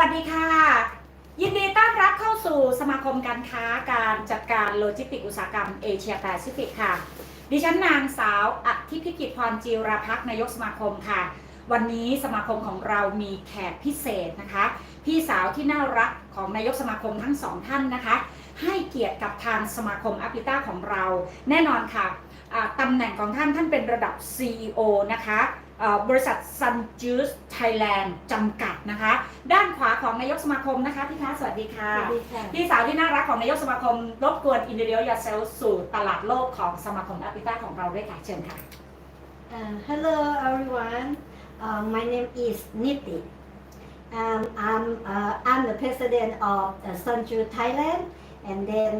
วัสดีค่ะ ยินดีต้อนรับเข้าสู่สมาคมการค้าการจัดการโลจิสติกส์อุตสาหกรรมเอเชียแปซิฟิกค่ะ ดิฉันนางสาวอธิพิกิจพรจีราพักนายกสมาคมค่ะ วันนี้สมาคมของเรามีแขกพิเศษนะคะ พี่สาวที่น่ารักของนายกสมาคมทั้งสองท่านนะคะ ให้เกียรติกับทางสมาคมอปลิต้าของเรา แน่นอนค่ะอ่าตำแหน่งของท่านท่านเป็นระดับ CEO นะคะ บริษัท Sun Juice Thailand จำกัดนะคะ ด้านขวาของนายกสมาคมนะคะพี่คะสวัสดีค่ะสวัสดีค่ะ พี่สาวที่น่ารักของนายกสมาคม รบกวนอินเดียยาเซลสู่ตลาดโลกของสมาคมแอปลิต้าของเราด้วยค่ะเชิญค่ะ Uh, hello everyone. Uh, my name is Niti. Um, I'm uh, I'm the president of uh, Sunju Thailand, and then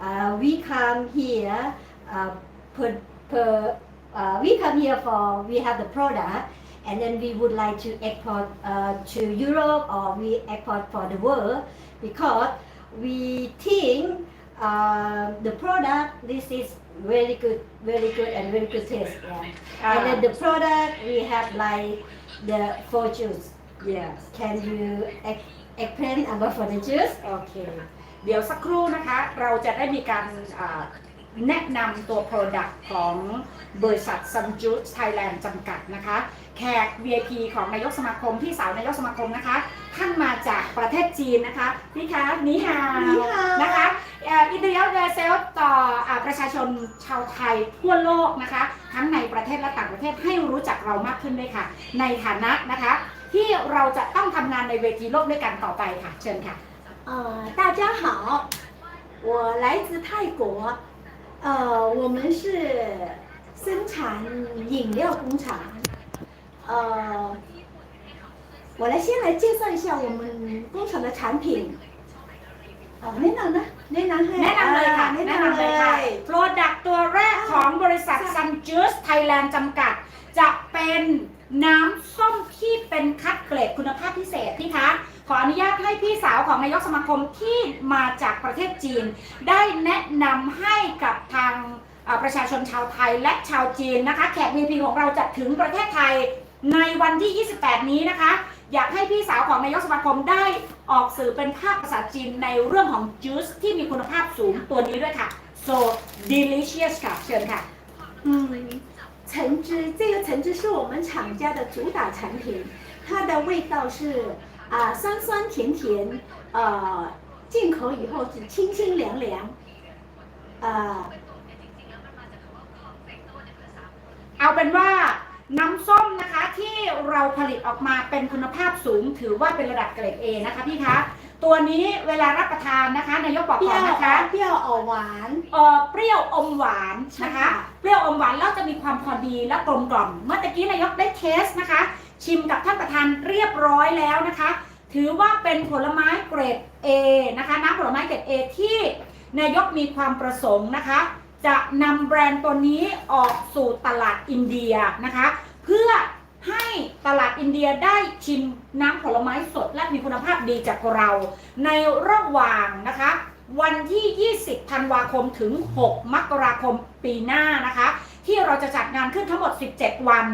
uh, we come here uh, per, per uh, we come here for we have the product, and then we would like to export uh, to Europe or we export for the world because we think uh, the product this is very good, very good and very good taste. Yeah. And then the product we have like the four juice. yes Can you ex- explain about for the juice? โอเค เดี๋ยวสักครู่นะคะ เราจะได้มีการอ่า แนะนำตัว Product ของบริษัท Sun Juice Thailand จำกัดนะคะ แขก VIP ของนายกสมาคมพี่สาวนายกสมาคมนะคะ ท่านมาจากประเทศจีนนะคะ พี่คะนี่ฮาว นี่ฮาว นะคะอินเดียเดเซลต่ออาประชาชนชาวไทยทั่วโลกนะคะ ทั้งในประเทศและต่างประเทศให้รู้จักเรามากขึ้นด้วยค่ะ ในฐานะนะคะ ที่เราจะต้องทำงานในเวทีโลกด้วยกันต่อไปค่ะ เชิญค่ะ 呃，大家好，我来自泰国， 呃，我们是生产饮料工厂，呃，我来先来介绍一下我们工厂的产品。呃，แนะนำนะแนะนำให้ แนะนำเลยค่ะ อ่า แนะ แนะ นำ นำ เล เลย ค่ะ ย โปรดักต์ตัวแรกของบริษัท Sun Juice Thailand จำกัด จะเป็นน้ำส้มที่เป็นคัดเกรดคุณภาพพิเศษพี่คะ ขออนุญาตให้พี่สาวของนายกสมาคมที่มาจากประเทศจีน ได้แนะนำให้กับทางเอ่อประชาชนชาวไทยและชาวจีนนะคะ แขก VIP ของเราจะถึงประเทศไทยในวันที่ 28 นี้นะคะ อยากให้พี่สาวของนายกสมาคมได้ออกสื่อเป็นภาคภาษาจีนในเรื่องของจูสที่มีคุณภาพสูงตัวนี้ด้วยค่ะ so delicious ค่ะ เชิญค่ะ 嗯，橙汁，这个橙汁是我们厂家的主打产品，它的味道是 啊、酸酸甜甜，呃，进口以后是清清凉凉，呃， เอาเป็นว่าน้ำส้มนะคะที่เราผลิตออกมาเป็นคุณภาพสูง ถือว่าเป็นระดับเกรด A นะคะพี่คะ ตัวนี้เวลารับประทานนะคะนายกบอก 标 ก่อนนะคะ 标藕丸， เอ่อเปรี้ยวอมหวานนะคะ ใช่ค่ะ เปรี้ยวอมหวานแล้วจะมีความพอดีและกลมกล่อม เมื่อตะกี้นายกได้เทสนะคะ ชิมกับท่านประธานเรียบร้อยแล้วนะคะ ถือว่าเป็นผลไม้เกรด A นะคะน้ำผลไม้เกรด A ที่นายกมีความประสงค์นะคะ จะนำแบรนด์ตัวนี้ออกสู่ตลาดอินเดียนะคะ เพื่อให้ตลาดอินเดียได้ชิมน้ำผลไม้สดและมีคุณภาพดีจากเรา ในระหว่างนะคะ วันที่ 20 ธันวาคมถึง 6 มกราคมปีหน้านะคะ ที่เราจะจัดงานขึ้นทั้งหมด 17 วัน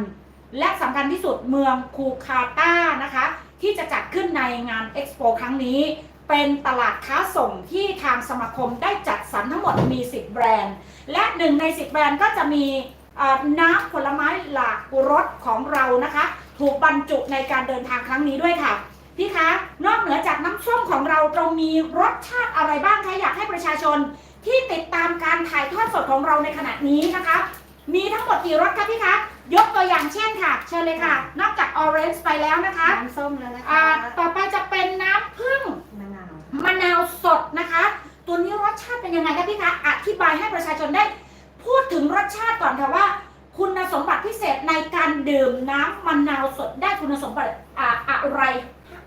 และสำคัญที่สุดเมืองคูคาต้านะคะ ที่จะจัดขึ้นในงานเอ็กซ์โปครั้งนี้ เป็นตลาดค้าส่งที่ทางสมาคมได้จัดสรรทั้งหมดมี 10 แบรนด์ และหนึ่งใน 10 แบรนด์ก็จะมีน้ำผลไม้หลากรสของเรานะคะ ถูกบรรจุในการเดินทางครั้งนี้ด้วยค่ะพี่คะ นอกเหนือจากน้ำส้มของเราเรามีรสชาติอะไรบ้างคะอยากให้ประชาชนที่ติดตามการถ่ายทอดสดของเราในขณะนี้นะคะ มีทั้งหมดกี่รสคะพี่คะ ยกตัวอย่างเช่นค่ะ เชิญเลยค่ะ นอกจากออเรนจ์ไปแล้วนะคะน้ำส้มแล้วนะอ่าคะต่อไปจะเป็นน้ำผึ้งมะนาวมะนาวสดนะคะ ตัวนี้รสชาติเป็นยังไงคะพี่คะ อธิบายให้ประชาชนได้ พูดถึงรสชาติก่อนค่ะว่า คุณสมบัติพิเศษในการดื่มน้ำมะนาวสดได้คุณสมบัติอ่าอะไร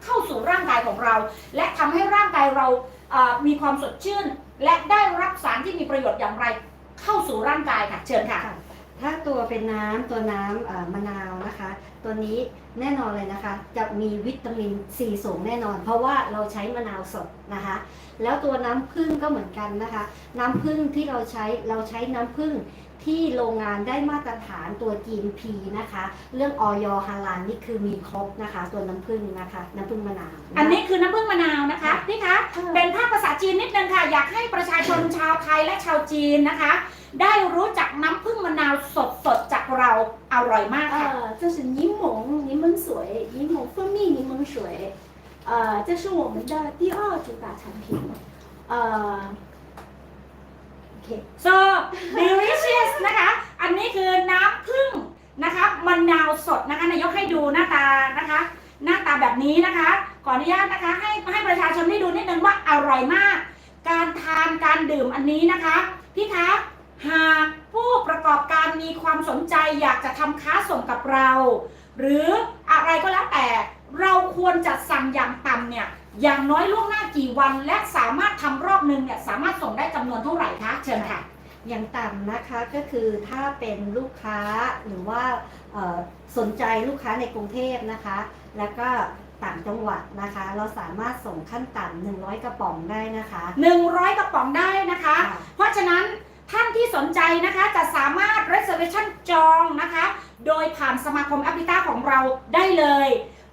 เข้าสู่ร่างกายของเรา และทำให้ร่างกายเราอ่ามีความสดชื่น และได้รับสารที่มีประโยชน์อย่างไร เข้าสู่ร่างกายค่ะ เชิญค่ะอ ถ้าตัวเป็นน้ำตัวน้ำเอ่อมะนาวนะคะ ตัวนี้ แน่นอนเลยนะคะ จะมีวิตามินซีสูงแน่นอน เพราะว่าเราใช้มะนาวสดนะคะ แล้วตัวน้ำผึ้งก็เหมือนกันนะคะ น้ำผึ้งที่เราใช้เราใช้น้ำผึ้งที่โรงงานได้มาตรฐานตัว GMP นะคะ เรื่องออยฮาลาลนี่คือมีครบนะคะ ตัวน้ำผึ้งนะคะ น้ำผึ้งมะนาวะอันนี้คือน้ำผึ้งมะนาวนะคะพี่คะเป็นภาคภาษาจีนนิดนึงค่ะ อยากให้ประชาชนชาวไทยและชาวจีนนะคะ ได้รู้จักน้ำผึ้งมะนาวสดๆจาก เราอร่อยมากค่ะ 呃，这是柠檬柠檬水，柠檬蜂蜜柠檬水，呃，这是我们的第二主打产品，呃，OK， so delicious นะคะ อันนี้คือน้ำผึ้งนะคะมะนาวสดนะคะนายกให้ดูหน้าตานะคะ หน้าตาแบบนี้นะคะ ขออนุญาตนะคะ ให้ให้ประชาชนได้ดูนิดนึงว่าอร่อยมาก การทานการดื่มอันนี้นะคะ พี่คะ หากผู้ประกอบการมีความสนใจอยากจะทำค้าส่งกับเรา หรืออะไรก็แล้วแต่ เราควรจะสั่งอย่างต่ำเนี่ยอย่างน้อยล่วงหน้ากี่วัน และสามารถทำรอบหนึ่งเนี่ยสามารถส่งได้จำนวนเท่าไหร่คะเชิญค่ะอย่างต่ำนะคะก็คือถ้าเป็นลูกค้าหรือว่าเอ่อสนใจลูกค้าในกรุงเทพนะคะ แล้วก็ต่างจังหวัดนะคะ เราสามารถส่งขั้นต่ำ100 กระป๋องได้นะคะ 100 กระป๋องได้นะคะค่ะเพราะฉะนั้น ท่านที่สนใจนะคะจะสามารถ reservation จองนะคะ โดยผ่านสมาคมแอปพิต้าของเราได้เลย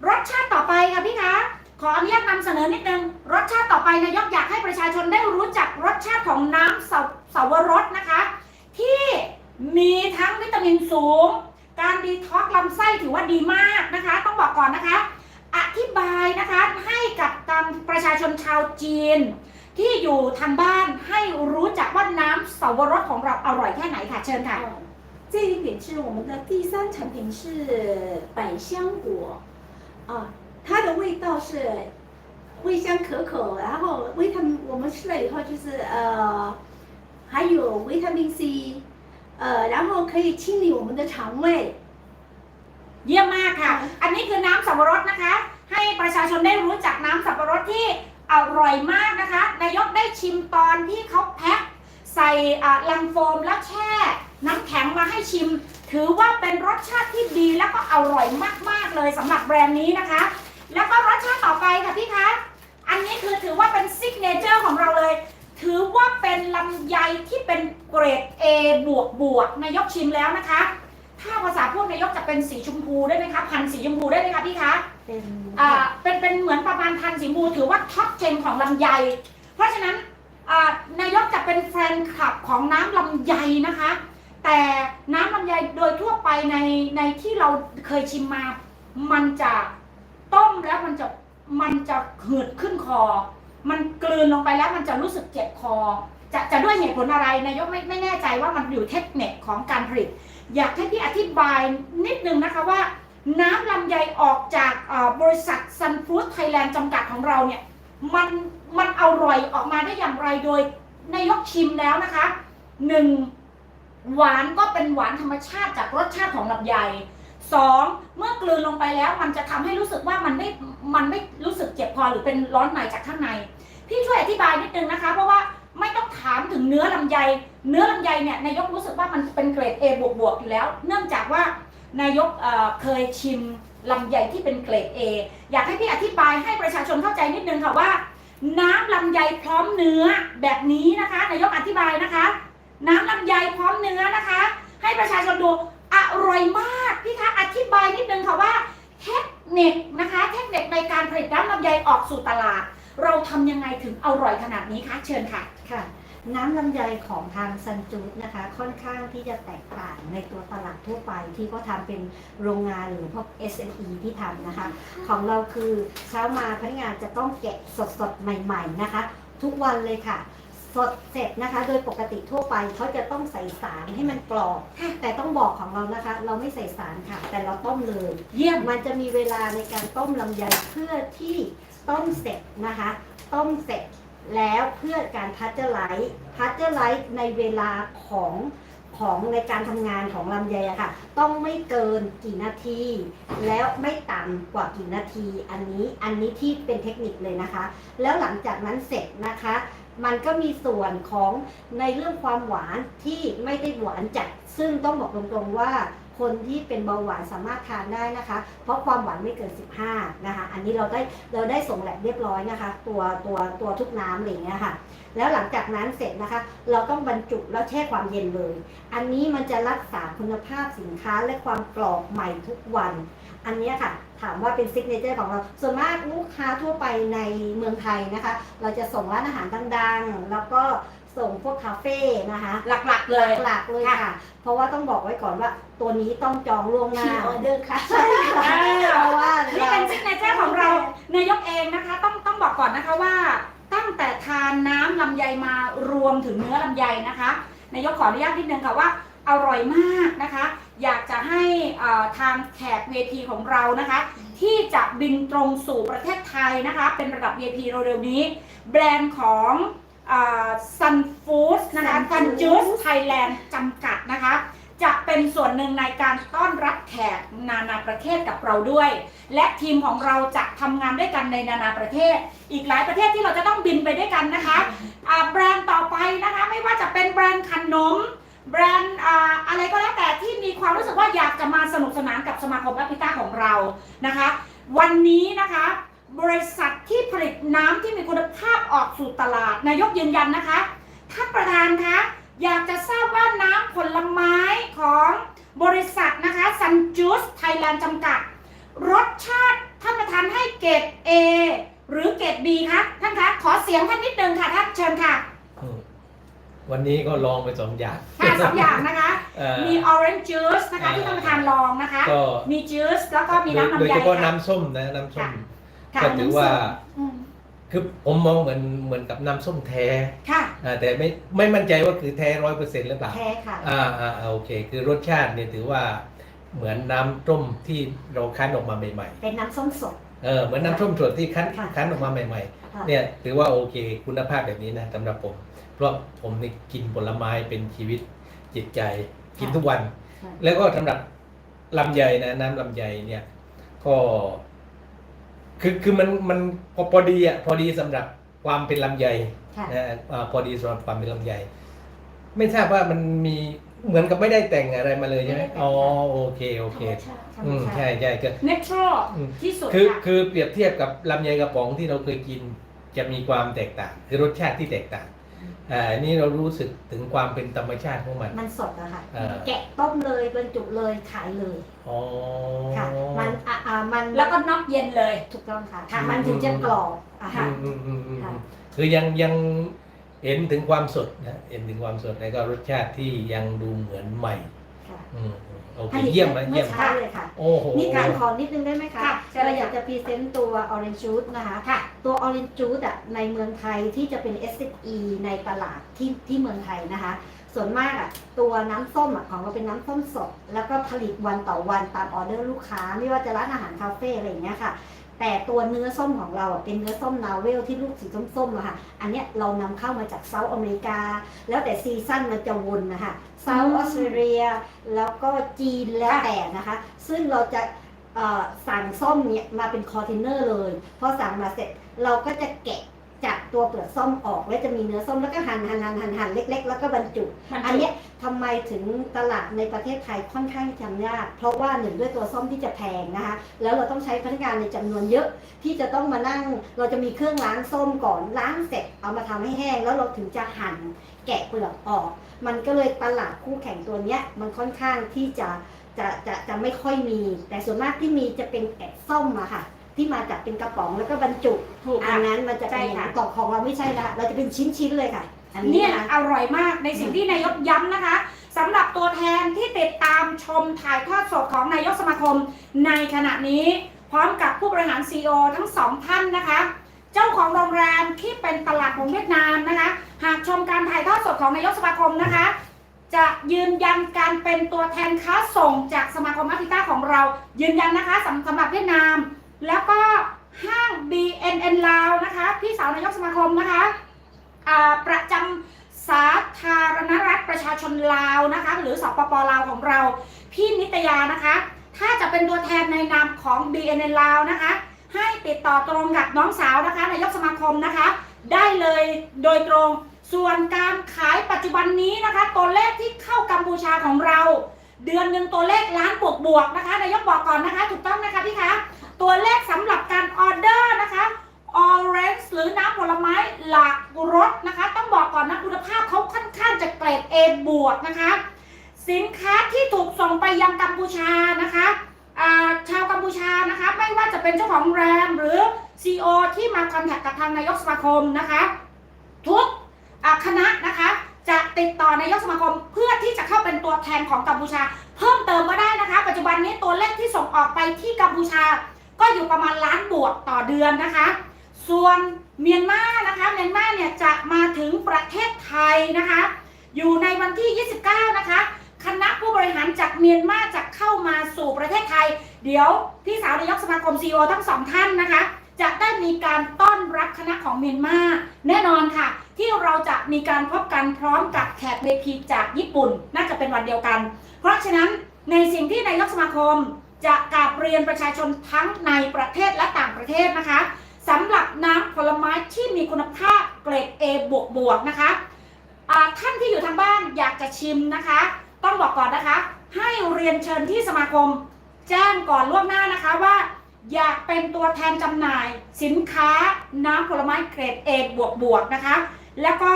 รสชาติต่อไปค่ะพี่คะขออนุญาตนำเสนอนิดนึง รสชาติต่อไปนายกอยากให้ประชาชนได้รู้จักรสชาติของน้ำเสาเสาวรสนะคะ ที่มีทั้งวิตามินสูง การดีท็อกซ์ลำไส้ถือว่าดีมากนะคะ ต้องบอกก่อนนะคะ อธิบายนะคะให้กับการประชาชนชาวจีน ที่อยู่ทางบ้านให้รู้จักว่าน้ำเสาวรสของเราอร่อยแค่ไหนค่ะ เชิญค่ะ 哦，这一点是我们的第三产品是百香果，啊，它的味道是味香可口，然后维他命我们吃了以后就是呃，还有维他命 C，呃，然后可以清理我们的肠胃。 เยี่ยมมากค่ะ อันนี้คือน้ำสับปะรดนะคะ ให้ประชาชนได้รู้จักน้ำสับปะรดที่ อร่อยมากนะคะ นายกได้ชิมตอนที่เขาแพ็คใส่ลังโฟมแล้วแช่น้ำแข็งมาให้ชิม ถือว่าเป็นรสชาติที่ดีแล้วก็อร่อยมากๆเลยสำหรับแบรนด์นี้นะคะ แล้วก็รสชาติต่อไปค่ะพี่คะอันนี้คือถือว่าเป็นซิกเนเจอร์ของเราเลย ถือว่าเป็นลำไยที่เป็นเกรด A บวกบวกนายกชิมแล้วนะคะ ถ้าภาษาพวกนายกจะเป็นสีชมพูได้ไหมคะพันสีชมพูได้ไหมคะพี่คะ เป็นอ่าเป็นเป็นเหมือนประมาณพันสีมูถือว่าท็อปเจนของลำไย เพราะฉะนั้นอ่านายกจะเป็นแฟนคลับของน้ำลำไยนะคะ แต่น้ำลำไยโดยทั่วไปในในที่เราเคยชิมมา มันจะต้มแล้วมันจะมันจะหืดขึ้นคอ มันกลืนลงไปแล้วมันจะรู้สึกเจ็บคอ จะจะด้วยเหตุผลอะไรนายกไม่ไม่แน่ใจว่ามันอยู่เทคนิคของการผลิต อยากให้พี่อธิบายนิดนึงนะคะว่า น้ำลำไยออกจากบริษัทซันฟู้ดไทยแลนด์จำกัดของเราเนี่ยมันมันอร่อยออกมาได้อย่างไรโดยนายกชิมแล้วนะคะหนึ่งหวานก็เป็นหวานธรรมชาติจากรสชาติของลำไยสองเมื่อกลืนลงไปแล้วมันจะทำให้รู้สึกว่ามันไม่มันไม่รู้สึกเจ็บคอหรือเป็นร้อนในจากข้างใน พี่ช่วยอธิบายนิดนึงนะคะ เพราะว่าไม่ต้องถามถึงเนื้อลำไย เนื้อลำไยเนี่ยนายกรู้สึกว่ามันเป็นเกรด A บวกบวกๆอยู่แล้ว เนื่องจากว่า นายกเเคยชิมลำไยที่เป็นเกรด A อยากให้พี่อธิบายให้ประชาชนเข้าใจนิดนึงค่ะว่า น้ำลำไยพร้อมเนื้อแบบนี้นะคะ นายกอธิบายนะคะ น้ำลำไยพร้อมเนื้อนะคะ ให้ประชาชนดูอร่อยมากพี่คะอธิบายนิดนึงค่ะว่าเทคนิคนะคะ เทคนิคในการผลิตน้ำลำไยออกสู่ตลาด เราทำยังไงถึงอร่อยขนาดนี้คะเชิญค่ะค่ะ น้ำลำไยของทางซันจูดนะคะ ค่อนข้างที่จะแตกต่างในตัวตลาดทั่วไปที่เขาทำเป็นโรงงานหรือพวก SME ที่ทำนะคะ ของเราคือเช้ามาพนักงานจะต้องแกะสดๆ ใหม่ ๆนะคะ ทุกวันเลยค่ะ สดเสร็จนะคะ โดยปกติทั่วไปเขาจะต้องใส่สารให้มันกรอบแต่ต้องบอกของเรานะคะ เราไม่ใส่สารค่ะ แต่เราต้มเลย เยี่ยมมันจะมีเวลาในการต้มลำไยเพื่อที่ต้มเสร็จนะคะ ต้มเสร็จ แล้วเพื่อการพัชเจอร์ไลท์พัชเจอร์ไลท์ในเวลาของของในการทำงานของลำไยอะค่ะ ต้องไม่เกินกี่นาที แล้วไม่ต่ำกว่ากี่นาที อันนี้อันนี้ที่เป็นเทคนิคเลยนะคะ แล้วหลังจากนั้นเสร็จนะคะ มันก็มีส่วนของในเรื่องความหวานที่ไม่ได้หวานจัดซึ่งต้องบอกตรงๆว่า คนที่เป็นเบาหวานสามารถทานได้นะคะ เพราะความหวานไม่เกิน 15 นะคะ อันนี้เราได้เราได้ส่งแลบเรียบร้อยนะคะ ตัวตัวตัวทุกน้ำอะไรเงี้ยค่ะ แล้วหลังจากนั้นเสร็จนะคะ เราต้องบรรจุแล้วแช่ความเย็นเลย อันนี้มันจะรักษาคุณภาพสินค้าและความกรอบใหม่ทุกวัน อันนี้ค่ะถามว่าเป็นซิกเนเจอร์ของเรา ส่วนมากลูกค้าทั่วไปในเมืองไทยนะคะ เราจะส่งร้านอาหารดังๆ แล้วก็ ส่งพวกคาเฟ่นะคะ หลักๆเลย หลักๆเลยค่ะ เพราะว่าต้องบอกไว้ก่อนว่าตัวนี้ต้องจองล่วงหพน้ารีออเดอร์ค่ะใช่ค่ะเพราะว่านี่เราเป็นซิกเนเจอร์ของเรานายกเองนะคะ ต้องต้องบอกก่อนนะคะว่า ตั้งแต่ทานน้ำลำไยมารวมถึงเนื้อลำไยนะคะนายกขออนุญาตนิดนึงค่ะว่าอร่อยมากนะคะ อยากจะให้เอ่อทางแขกเวทีของเรานะคะ ที่จะบินตรงสู่ประเทศไทยนะคะ เป็นระดับ VIP เร็วๆนี้ แบรนด์ของ ซันฟู้ดนะคะ Sun ซัน Foods จูสไทยแลนด์จำกัดนะคะ จะเป็นส่วนหนึ่งในการต้อนรับแขกนานาประเทศกับเราด้วย และทีมของเราจะทำงานด้วยกันในนานาประเทศ อีกหลายประเทศที่เราจะต้องบินไปด้วยกันนะคะอ่าแบรนด์ต่อไปนะคะไม่ว่าจะเป็นแบรนด์ขนมแบรนด์อ่าอะไรก็แล้วแต่ที่มีความรู้สึกว่าอยากจะมาสนุกสนานกับสมาคมแอปพิต้าของเรานะคะ วันนี้นะคะ บริษัทที่ผลิตน้ำที่มีคุณภาพออก สู่ตลาด นายกยืนยันนะคะท่านประธานคะอยากจะทราบว่าน้ำผลไม้ของบริษัทนะคะซันจูสไทยแลนด์จำกัด รสชาติท่านประธานให้เกรด A หรือเกรด B คะท่านคะขอเสียงท่านนิดนึงค่ะท่านเชิญค่ะอืมวันนี้ก็ลองไปสองอย่างค่ะสองอย่างนะคะเอ่อมี orange juice นะคะที่ท่านประธานลองนะคะก็มี juice แล้วก็มีโดยน้ำลำโดยไยเฉพาะค่ะน้ำส้มนะน้ำส้มค่ะก็ถือว่าอืม คือผมมองเหมือนเหมือนกับน้ำส้มแท้ค่ะ อ่าแต่ไม่ไม่มั่นใจว่าคือแท้ร้อยเปอร์เซ็นต์หรือเปล่า แท้ค่ะ อ่าอ่าอ่าโอเค คือรสชาติเนี่ยถือว่าเหมือนน้ำส้มที่เราคั้นออกมาใหม่เป็นน้ำส้มสด ๆเออเหมือนน้ำส้มสดที่คั้นค่ะ คั้นออกมาใหม่ ค่ะๆ เนี่ยถือว่าโอเคคุณภาพแบบนี้นะสำหรับผม เพราะผมนี่กินผลไม้เป็นชีวิตจิตใจกินทุกวัน ค่ะแล้วก็สำหรับลำไยนะน้ำลำไยเนี่ยก็ คือคือมันมันพอพอดีอะพอดีสำหรับความเป็นลำไยค่ะนะอ่าพอดีสำหรับความเป็นลำไย ไม่ทราบว่ามันมีเหมือนกับไม่ได้แต่งอะไรมาเลยใช่ไหมไม่ได้แต่ง อ๋อโอเคโอเค ธรรมอืมชาติ ใช่ใช่ก็ natural อืม ที่สุดคือค่ะคือเปรียบเทียบกับลำไยกระป๋องที่เราเคยกิน จะมีความแตกต่าง คือรสชาติที่แตกต่าง อ่าอันนี่เรารู้สึกถึงความเป็นธรรมชาติของมัน มันสดอะค่ะ เออ แกะต้มเลยบรรจุเลยขายเลยอ๋อ ค่ะ มันอะอะมันแล้วก็น็อกเย็นเลย ถูกต้องค่ะค่ะ มันถึงจะกรอบอะค่ะค่ะอืมอืมอืมค่ะอืมคือยังยังเห็นถึงความสดนะเห็นถึงความสดแล้วก็รสชาติที่ยังดูเหมือนใหม่ ค่ะอืมอืมโอเคผลิตเยี่ยมไหมเมื่เยี่อยม เช้าเลยค่ะ โอ้โห นี่การขอนิดนึงได้ไหมคะค่ะเชิญเลยเราค่ะ อยากจะพรีเซนต์ตัว Orange Juice นะคะ ค่ะ ตัว Orange Juice อะในเมืองไทยที่จะเป็น SME ในตลาดที่ที่เมืองไทยนะคะ ส่วนมากอะตัวน้ำส้มอะของเราเป็นน้ำส้มสด แล้วก็ผลิตวันต่อวันตามออเดอร์ลูกค้า ไม่ว่าจะร้านอาหารคาเฟ่อะไรอย่างเงี้ยค่ะ แต่ตัวเนื้อส้มของเราอะเป็นเนื้อส้มนาเวลที่ลูกสีส้มๆอะค่ะ อันเนี้ยเรานำเข้ามาจากเซาท์อเมริกา แล้วแต่ซีซั่นมันจะวนนะคะเซาอืท์มออสเตรเลียแล้วก็จีนแล้วแต่นะคะ ซึ่งเราจะเอ่อสั่งส้มเนี่ยมาเป็นคอนเทนเนอร์เลยพอสั่งมาเสร็จเราก็จะแกะ จากตัวเปลือกส้มออกแล้วจะมีเนื้อส้มแล้วก็หั่นหั่นหั่นหั่นหั่นเล็ก ๆ แล้วก็บรรจุมันอันเนี้ยทำไมถึงตลาดในประเทศไทยค่อนข้างจำยากเพราะว่าหนึ่งด้วยตัวส้มที่จะแพงนะคะแล้วเราต้องใช้พนักงานในจำนวนเยอะที่จะต้องมานั่ง เราจะมีเครื่องล้างส้มก่อนล้างเสร็จเอามาทำให้แห้ง แล้วเราถึงจะหั่นแกะเปลือกออก มันก็เลยตลาดคู่แข่งตัวเนี้ยมันค่อนข้างที่จะจะจะจะไม่ค่อยมี แต่ส่วนมากที่มีจะเป็นแกะส้มอะค่ะ ที่มาจากเป็นกระป๋องแล้วก็บรรจุถูกอัค่ะนนั้นมันจะเป็นอย่างใช่นั้นค่ะ กล่องของเราไม่ใช่ละเราจะเป็นชิ้นๆเลยค่ะ อันนี้เนี่ยนะอร่อยมากในสิ่งที่นายกย้ำนะคะสำหรับตัวแทนที่ติดตามชมถ่ายทอดสดของนายกสมาคมในขณะนี้ พร้อมกับผู้บริหาร CEO ทั้งสองท่านนะคะ เจ้าของโรงแรมที่เป็นตลาดของเวียดนามนะคะ หากชมการถ่ายทอดสดของนายกสมาคมนะคะ จะยืนยันการเป็นตัวแทนค้าส่งจากสมาคมอาฟิต้าของเรา ยืนยันนะคะสำสำหรับเวียดนาม แล้วก็ห้าง BNN ลาวนะคะ พี่สาวนายกสมาคมนะคะประจำสาธารณรัฐประชาชนลาวนะคะ หรือสปปลาวของเรา พี่นิตยานะคะ ถ้าจะเป็นตัวแทนในนามของ BNN ลาวนะคะ ให้ติดต่อตรงกับน้องสาวนะคะนายกสมาคมนะคะ ได้เลยโดยตรงส่วนการขายปัจจุบันนี้นะคะ ตัวเลขที่เข้ากัมพูชาของเรา เดือนหนึ่งตัวเลขล้านบวกบวกๆนะคะนายกบอกก่อนนะคะ ถูกต้องนะคะพี่คะ ตัวเลขสำหรับการออเดอร์นะคะ orange หรือน้ำผลไม้หลากรสนะคะ ต้องบอกก่อนนะคุณภาพเขาค่อนข้างจะเกรด A บวกนะคะ สินค้าที่ถูกส่งไปยังกัมพูชานะคะาชาวกัมพูชานะคะ ไม่ว่าจะเป็นเจ้าของแรนหรือ CEO ที่มาคอนแทคกับทางนายกสมาคมนะคะ ทุกคณะนะคะจะติดต่อนายกสมาคมเพื่อที่จะเข้าเป็นตัวแทนของกัมพูชา เพิ่มเติมก็ได้นะคะ ปัจจุบันนี้ตัวเลขที่ส่งออกไปที่กัมพูชา ก็อยู่ประมาณล้านบวกต่อเดือนนะคะ ส่วนเมียนมานะคะเมียนมาเนี่ยจะมาถึงประเทศไทยนะคะ อยู่ในวันที่ 29 นะคะ คณะผู้บริหารจากเมียนมาจะเข้ามาสู่ประเทศไทย เดี๋ยวพี่สาวนายกสมาคมซีอทั้งสองท่านนะคะ จะได้มีการต้อนรับคณะของเมียนมาแน่นอนค่ะ ที่เราจะมีการพบกันพร้อมกับแขกเวทีจากญี่ปุ่น น่าจะเป็นวันเดียวกัน เพราะฉะนั้นในสิ่งที่นายกสมาคม จะกราบเรียนประชาชนทั้งในประเทศและต่างประเทศนะคะสำหรับน้ำผลไม้ที่มีคุณภาพเกรด A บวกบวกๆนะคะท่านที่อยู่ทางบ้านอยากจะชิมนะคะ ต้องบอกก่อนนะคะ ให้เรียนเชิญที่สมาคม แจ้งก่อนล่วงหน้านะคะว่าอยากเป็นตัวแทนจำหน่ายสินค้าน้ำผลไม้เกรด A บวกบวกๆนะคะ แล้วก็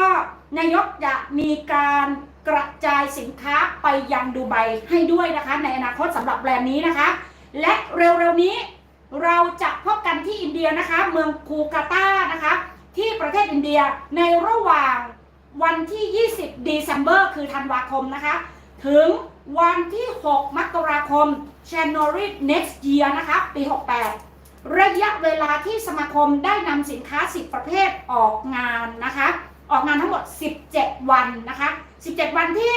นายกจะมีการ กระจายสินค้าไปยังดูไบให้ด้วยนะคะ ในอนาคตสำหรับแบรนด์นี้นะคะ และเร็วๆนี้เราจะพบกันที่อินเดียนะคะ เมืองคูกาตานะคะ ที่ประเทศอินเดียในระหว่างวันที่ 20 เดซ ember คือธันวาคมนะคะ ถึงวันที่ 6 มกราคม January next year นะคะ ปี 68 ระยะเวลาที่สมาคมได้นำสินค้า 10 ประเภทออกงานนะคะ ออกงานทั้งหมด 17 วันนะคะ 17 วันที่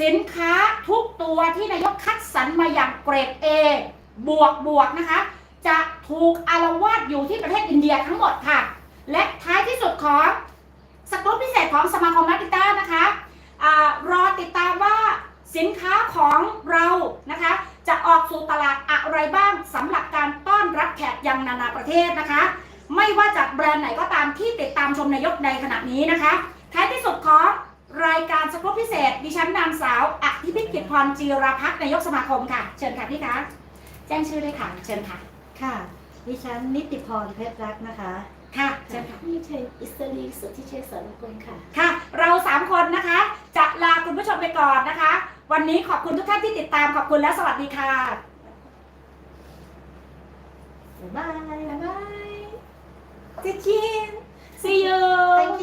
สินค้าทุกตัวที่นายกคัดสรรมาอย่างเกรด A บวกบวกนะคะ จะถูกอารวาสอยู่ที่ประเทศอินเดียทั้งหมดค่ะ และท้ายที่สุดของสกู๊ปพิเศษของสมาคมนักกีตาร์นะคะอารอติดตามว่าสินค้าของเรานะคะ จะออกสู่ตลาดอะไรบ้างสำหรับการต้อนรับแขกยังนานาประเทศนะคะ ไม่ว่าจากแบรนด์ไหนก็ตามที่ติดตามชมนายกในขณะนี้นะคะ ท้ายที่สุดของรายการสกู๊ปพิเศษ ดิฉันนางสาวอภิพิกิจพรจีราพัฒน์นายกสมาคมค่ะ เชิญค่ะพี่คะแจ้งชื่อเลยค่ะ เชิญค่ะ ค่ะ ดิฉันนิติพรเพชรรักนะคะ ค่ะเชิญค่ะนี่ใช่อิสรีสุทธิเชษสรกุลค่ะ ค่ะ เราสามคนนะคะ จะลาคุณผู้ชมไปก่อนนะคะ วันนี้ขอบคุณทุกท่านที่ติดตามขอบคุณและสวัสดีค่ะบ๊ายบาย บ๊ายบาย再见 see you Thank you